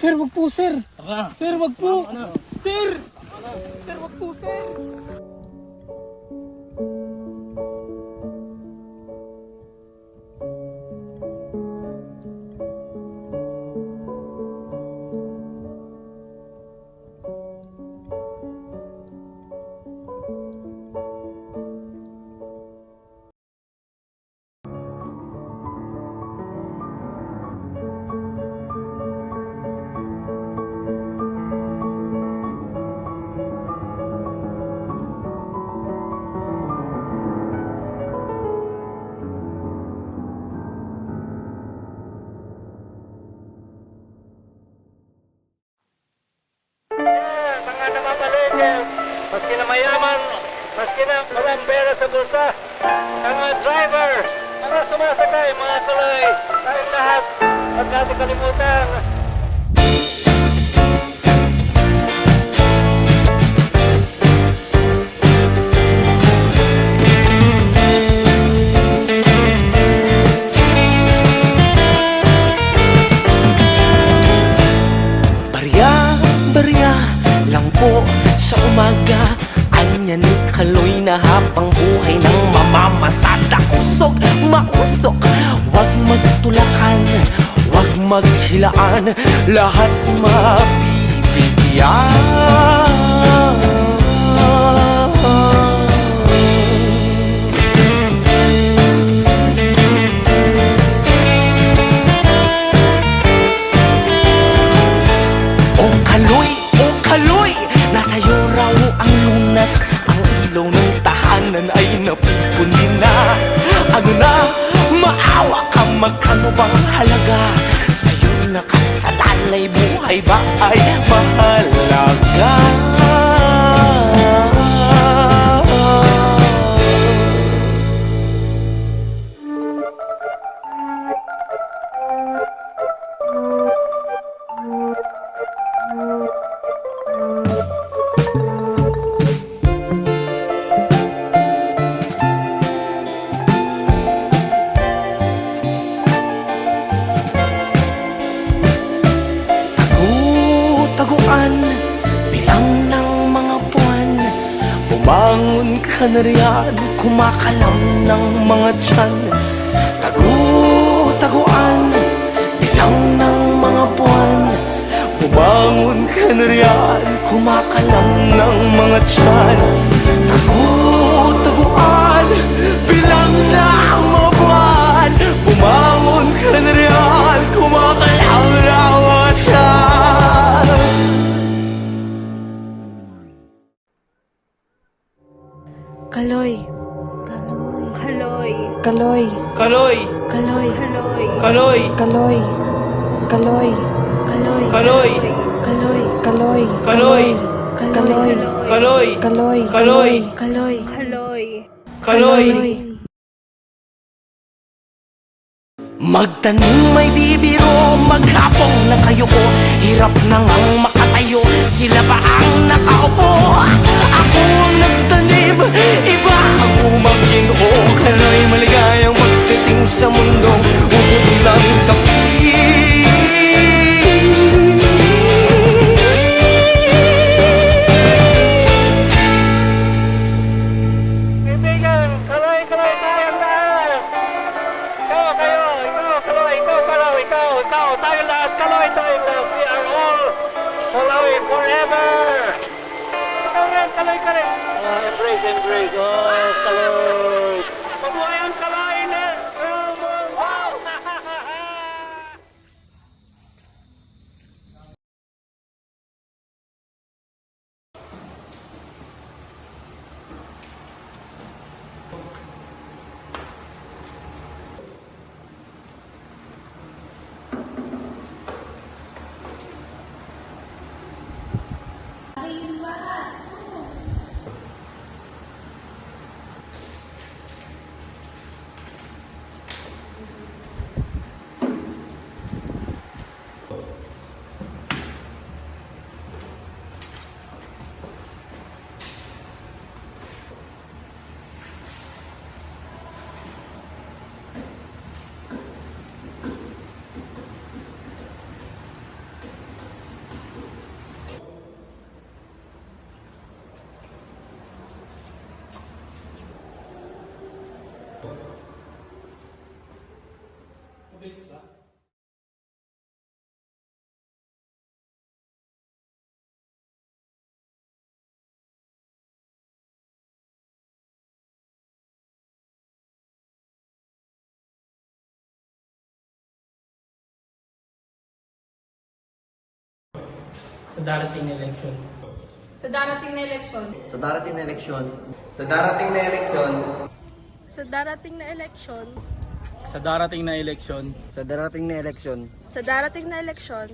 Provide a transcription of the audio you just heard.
Sir, wag po, sir. Tara. Sir, wag po. Sir! Sir, wag po, sir. Sa bulsa, mga driver, mga sumasakay, mga tuloy, tayong lahat, huwag natin kalimutan. Barya, barya lang po sa umaga Anya ni Kaloy na habang buhay ng mamamasada. Usok, mausok, wag magtulakan. Wag maghilaan, lahat mabibigyan Nasa iyo raw ang lunas Ang ilaw ng tahanan ay napupundi na. Ano na, maawa ka magkano bang halaga? Sa'yo nakasalalay buhay ba ay mahalaga Tagu-taguan Bilang ng mga buwan. Bumangon ka na riyan Kumakalam ng mga tiyan. Tagu-taguan Bilang ng mga buwan. Bumangon ka na riyan Kumakalam ng mga tiyan Kaloy. Kaloy. Kaloy. Kaloy! Kaloy. Kaloy! Kaloy. Kaloy. Kaloy. Kaloy! Kaloy. Kaloy. Kaloy! Kaloy. Kaloy! Kaloy. Kaloy! Kaloy. Kaloy! Magtanim may di biro, maghapong na kayo ko Hirap nang ang makatayo, sila pa ang nakaupo Ako ang ikaw, tayong lahat, kaloy tayong lahat. We are all kaloy forever. Ikaw rin, kaloy ka rin. Ah, embrace, embrace. Oh, kaloy. sa darating na eleksyon. Sa darating na eleksyon. Sa darating na eleksyon. Sa darating na eleksyon. Sa darating na eleksyon. Sa darating na eleksyon. Sa darating na eleksyon. Sa darating na eleksyon.